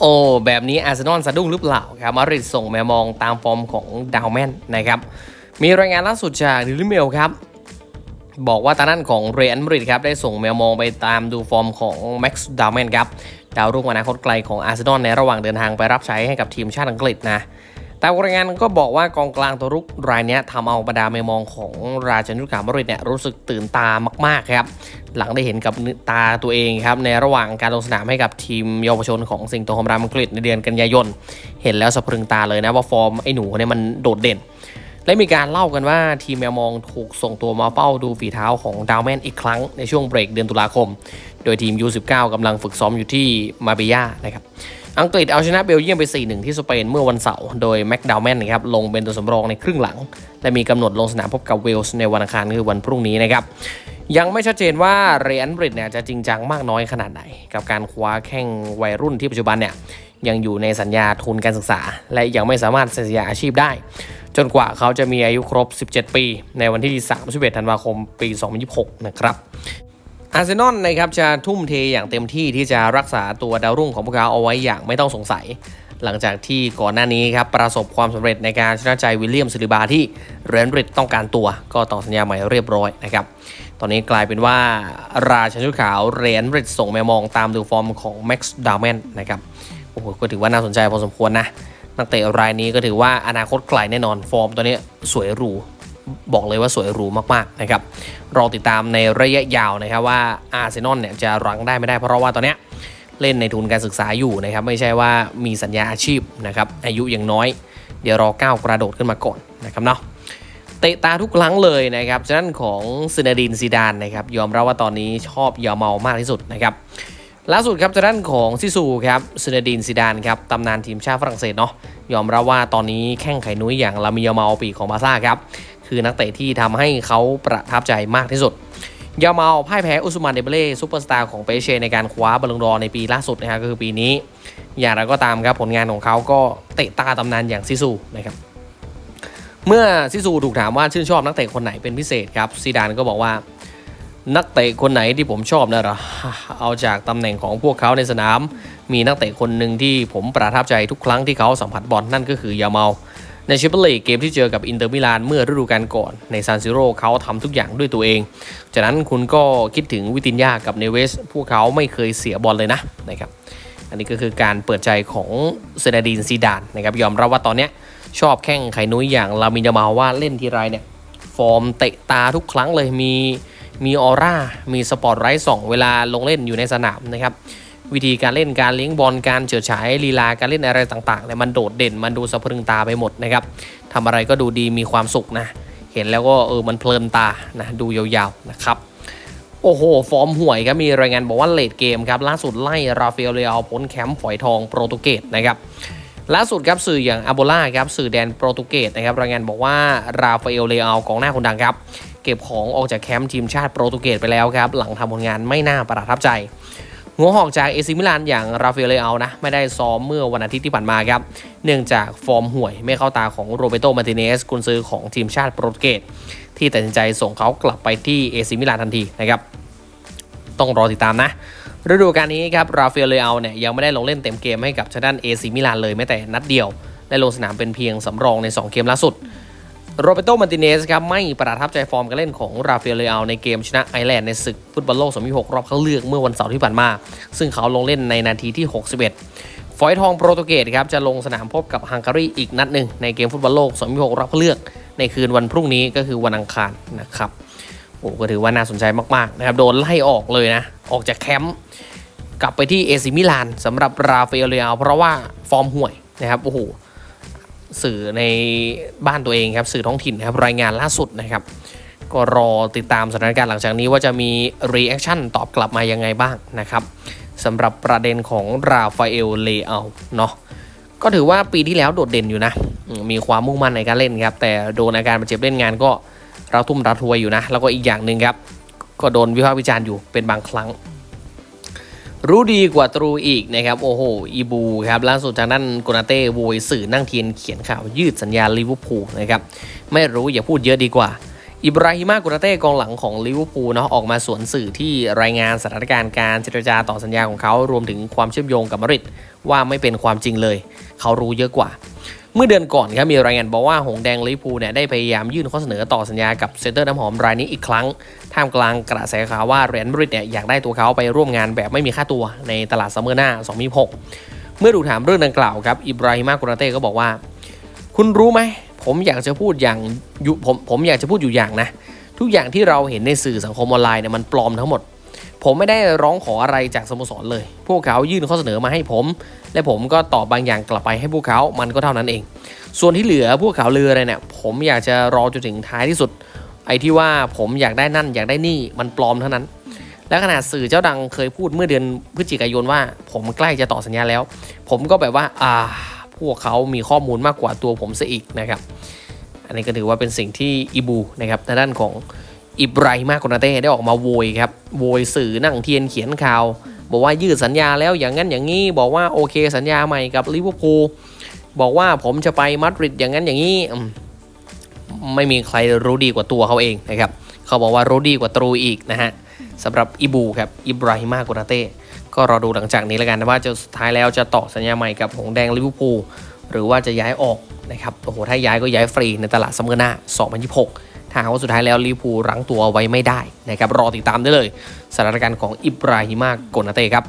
โอ้แบบนี้อาร์เซนอลสะดุ้งหรือเปล่าครับมาริดส่งแมวมองตามฟอร์มของดาวแมนนะครับ มีรายงานล่าสุดจากดิลิเมลครับบอกว่าตานั่นของเรอัลมาริดครับได้ส่งแมวมองไปตามดูฟอร์มของแม็กซ์ดาวแมนครับดาวรุ่งอนาคตไกลของอาร์เซนอลในระหว่างเดินทางไปรับใช้ให้กับทีมชาติอังกฤษนะแต่รายงานก็บอกว่ากองกลางตัวรุกรายนี้ทำเอาบรรดาเมมองของราชนุกามาริดเนี่ยรู้สึกตื่นตามากๆครับ หลังได้เห็นกับตาตัวเองครับในระหว่างการลงสนามให้กับทีมเยาวชนของสิงโตโฮมรามอังกฤษในเดือนกันยายน เห็นแล้วสะพรึงตาเลยนะว่าฟอร์มไอ้หนูเนี่ยมันโดดเด่น และมีการเล่ากันว่าทีมแมวมองถูกส่งตัวมาเฝ้าดูฝีเท้าของดาวแมนอีกครั้งในช่วงเบรกเดือนตุลาคม โดยทีม U19 กำลังฝึกซ้อมอยู่ที่มาเบียานะครับอังกฤษเอาชนะเบลเยียมไป 4-1 ที่สเปนเมื่อวันเสาร์โดยแม็กดาวแมนนะครับลงเป็นตัวสำรองในครึ่งหลัง และมีกำหนดลงสนามพบกับเวลส์ในวันอังคารคือวันพรุ่งนี้นะครับ ยังไม่ชัดเจนว่าเรอัลบริดเนี่ยจะจริงจังมากน้อยขนาดไหน กับการคว้าแข่งวัยรุ่นที่ปัจจุบันเนี่ยยังอยู่ในสัญญาทุนการศึกษา และยังไม่สามารถเซ็นสัญญาอาชีพได้ จนกว่าเขาจะมีอายุครบ 17 ปี ในวันที่ 31 ธันวาคม ปี 2026 นะครับอาร์เซนอลนะครับจะทุ่มเทอย่างเต็มที่ที่จะรักษาตัวดาวรุ่งของพวกเขาเอาไว้อย่างไม่ต้องสงสัย หลังจากที่ก่อนหน้านี้ครับประสบความสำเร็จในการชนะใจวิลเลียมซิลิบาที่เรนบริดต้องการตัวก็ต่อสัญญาใหม่เรียบร้อยนะครับ ตอนนี้กลายเป็นว่าราชันชุดขาวเรนบริดส่งแมวมองตามดูฟอร์มของแม็กซ์ดาวแมนนะครับโอ้โหก็ถือว่าน่าสนใจพอสมควรนะนักเตะรายนี้ก็ถือว่าอนาคตไกลแน่นอนฟอร์มตัวนี้สวยหรูบอกเลยว่าสวยหรูมากๆนะครับรอติดตามในระยะยาวนะครับว่าอาร์เซนอลเนี่ยจะรั้งได้ไม่ได้เพราะว่าตอนนี้เล่นในทุนการศึกษาอยู่นะครับไม่ใช่ว่ามีสัญญาอาชีพนะครับอายุยังน้อย เดี๋ยวรอก้าวกระโดดขึ้นมาก่อนนะครับเนาะ เตะตาทุกครั้งเลยนะครับฉะนั้นของซินาดินซีดานนะครับยอมรับว่าตอนนี้ชอบยาเมามากที่สุดนะครับล่าสุดครับจากด้านของซิซูครับซินาดินซิดานครับตำนานทีมชาติฝรั่งเศสเนาะยอมรับว่าตอนนี้แข้งไข่นุ้ยอย่างลามิยาเมาปีของบาซ่าครับคือนักเตะที่ทำให้เขาประทับใจมากที่สุด ยาเมาพ่ายแพ้อุสมานเดเบเล่ซูเปอร์สตาร์ของเปเชในการคว้าบอลลงดอร์ในปีล่าสุดนะครับก็คือปีนี้ อย่างไรก็ตามครับผลงานของเขาก็เตะตาตำนานอย่างซิซูนะครับ เมื่อซิซูถูกถามว่าชื่นชอบนักเตะคนไหนเป็นพิเศษครับซีดานก็บอกว่า นักเตะคนไหนที่ผมชอบนะหรอเอาจากตำแหน่งของพวกเขาในสนาม มีนักเตะคนหนึ่งที่ผมประทับใจทุกครั้งที่เขาสัมผัสบอลนั่นก็คือยาเมาในแชมเปี้ยนลีกเกมที่เจอกับอินเตอร์มิลานเมื่อฤดูกาลก่อนในซานซิโร่เขาทำทุกอย่างด้วยตัวเอง จากนั้นคุณก็คิดถึงวิตินยากับเนเวส พวกเขาไม่เคยเสียบอลเลยนะนะครับ อันนี้ก็คือการเปิดใจของเซนาดีนซีดานนะครับยอมรับว่าตอนเนี้ย ชอบแข้งไข่นุ้ยอย่างลามินยามาว่าเล่นทีไรเนี่ย ฟอร์มเตะตาทุกครั้งเลยมีมีออร่า มีสปอร์ตไร้ส่องเวลาลงเล่นอยู่ในสนามนะครับ วิธีการเล่นการเลี้ยงบอลการเฉิดฉายลีลาการเล่นอะไรต่างๆเนี่ยมันโดดเด่นมันดูสะพรึงตาไปหมดนะครับทำอะไรก็ดูดีมีความสุขนะ เห็นแล้วก็เออมันเพลินตานะดูยาวๆนะครับโอ้โห ฟอร์มห่วยครับ มีรายงานบอกว่าเลดเกมครับ ล่าสุดไล่ราฟาเอลเลอาพ้นแคมป์ฝอยทองโปรตุเกสนะครับ ล่าสุดครับสื่ออย่างอาโบล่าครับสื่อแดนโปรตุเกสนะครับรายงานบอกว่าราฟาเอลเลอากองหน้าคนดังครับ เก็บของออกจากแคมป์ทีมชาติโปรตุเกสไปแล้วครับ หลังทำผลงานไม่น่าประทับใจหัวหอกจากเอซิมิลานอย่างราฟาเอลเลอานะ ไม่ได้ซ้อมเมื่อวันอาทิตย์ที่ผ่านมาครับ เนื่องจากฟอร์มห่วยไม่เข้าตาของโรเบโตมาร์ติเนสกุนซือของทีมชาติโปรตุเกสที่ตัดสินใจส่งเขากลับไปที่เอซิมิลานทันทีนะครับต้องรอติดตามนะ ฤดูกาลนี้ครับราฟาเอลเลอาเนี่ยยังไม่ได้ลงเล่นเต็มเกมให้กับชาด้านเอซิมิลานเลยแม้แต่นัดเดียว ได้ลงสนามเป็นเพียงสำรองใน 2 เกมล่าสุดโรเบโตมาร์ติเนสครับไม่ประทับใจฟอร์มการเล่นของราฟาเอลเลอาในเกมชนะไอร์แลนด์ในศึกฟุตบอลโลก2026รอบเข้าเลือกเมื่อวันเสาร์ที่ผ่านมา ซึ่งเขาลงเล่นในนาทีที่ 61 ฝอยทองโปรตุเกสครับจะลงสนามพบกับฮังการีอีกนัดหนึ่งในเกมฟุตบอลโลก2026รอบเข้าเลือก ในคืนวันพรุ่งนี้ก็คือวันอังคารนะครับ โอ้ก็ถือว่าน่าสนใจมาก ๆ นะครับ โดนไล่ออกเลยนะ ออกจากแคมป์กลับไปที่เอซิมิลานสำหรับราฟาเอลเลอาเพราะว่าฟอร์มห่วยนะครับโอ้โหสื่อในบ้านตัวเองครับสื่อท้องถิ่นนะครับรายงานล่าสุดนะครับ ก็รอติดตามสถานการณ์หลังจากนี้ว่าจะมีรีแอคชั่นตอบกลับมายังไงบ้างนะครับสำหรับประเด็นของราฟาเอลเลอาเนาะก็ถือว่าปีที่แล้วโดดเด่นอยู่นะ มีความมุ่งมั่นในการเล่นครับ แต่โดนอาการบาดเจ็บเล่นงานก็ เราทุ่มรัทวยอยู่นะ แล้วก็อีกอย่างหนึ่งครับ ก็โดนวิพากษ์วิจารณ์อยู่เป็นบางครั้ง รู้ดีกว่าตรูอีกนะครับ โอ้โห อีบูครับล่าสุดทางด้านโกนาเต้โวยสื่อนั่งเทียนเขียนข่าวยืดสัญญาลิเวอร์พูลนะครับไม่รู้อย่าพูดเยอะดีกว่าอิบราฮิมากุนาเต้กองหลังของลิเวอร์พูลเนาะออกมาสวนสื่อที่รายงานสถานการณ์การเจรจาต่อสัญญาของเขารวมถึงความเชื่อมโยงกับมาริดว่าไม่เป็นความจริงเลย เขารู้เยอะกว่า เมื่อเดือนก่อนครับมีรายงานบอกว่าหงแดงลิเวอร์พูเนี่ยได้พยายามยื่นข้อเสนอต่อสัญญากับเซนเตอร์น้ำหอมรายนี้อีกครั้ง ท่ามกลางกระแสข่าวว่าเรอัลมาดริดเนี่ยอยากได้ตัวเขาไปร่วมงานแบบไม่มีค่าตัวในตลาดซัมเมอร์หน้า 2026 เมื่อถูกถามเรื่องดังกล่าวครับอิบราฮิมากุนาเต้ก็บอกว่า คุณรู้ไหมผมอยากจะพูดอย่างผมผมอยากจะพูดอยู่อย่างนะทุกอย่างที่เราเห็นในสื่อสังคมออนไลน์เนี่ยมันปลอมทั้งหมด ผมไม่ได้ร้องขออะไรจากสโมสรเลย พวกเขายื่นข้อเสนอมาให้ผม และผมก็ตอบบางอย่างกลับไปให้พวกเขา มันก็เท่านั้นเอง ส่วนที่เหลือพวกเขาเรืออะไรเนี่ย ผมอยากจะรอจนถึงท้ายที่สุด ไอ้ที่ว่าผมอยากได้นั่นอยากได้นี่มันปลอมเท่านั้น และขนาดสื่อเจ้าดังเคยพูดเมื่อเดือนพฤศจิกายนว่า ผมใกล้จะต่อสัญญาแล้ว ผมก็แบบว่า อ่า พวกเขามีข้อมูลมากกว่าตัวผมซะอีกนะครับ อันนี้ก็ถือว่าเป็นสิ่งที่อิบูนะครับในด้านของ อิบราฮิมาโกนาเต้ได้ออกมาโวยครับโวยสื่อนั่งเทียนเขียนข่าว บอกว่ายืดสัญญาแล้วอย่างนั้นอย่างนี้บอกว่าโอเคสัญญาใหม่กับลิเวอร์พูลบอกว่าผมจะไปมาดริดอย่างนั้นอย่างนี้ไม่มีใครรู้ดีกว่าตัวเขาเองนะครับเขาบอกว่ารู้ดีกว่าตรูอีกนะฮะสำหรับอิบูครับอิบราฮิมาโกนาเต้ก็รอดูหลังจากนี้แล้วกันนะว่าจะสุดท้ายแล้วจะต่อสัญญาใหม่กับหงแดงลิเวอร์พูลหรือว่าจะย้ายออกนะครับโอ้โหถ้าย้ายก็ย้ายฟรีในตลาดซัมเมอร์หน้า2026 ถ้าหากว่าสุดท้ายแล้วลิพูรั้งตัวไว้ไม่ได้นะครับรอติดตามได้เลยสถานการณ์ของอิบราฮิมาโกนาเต้ครับ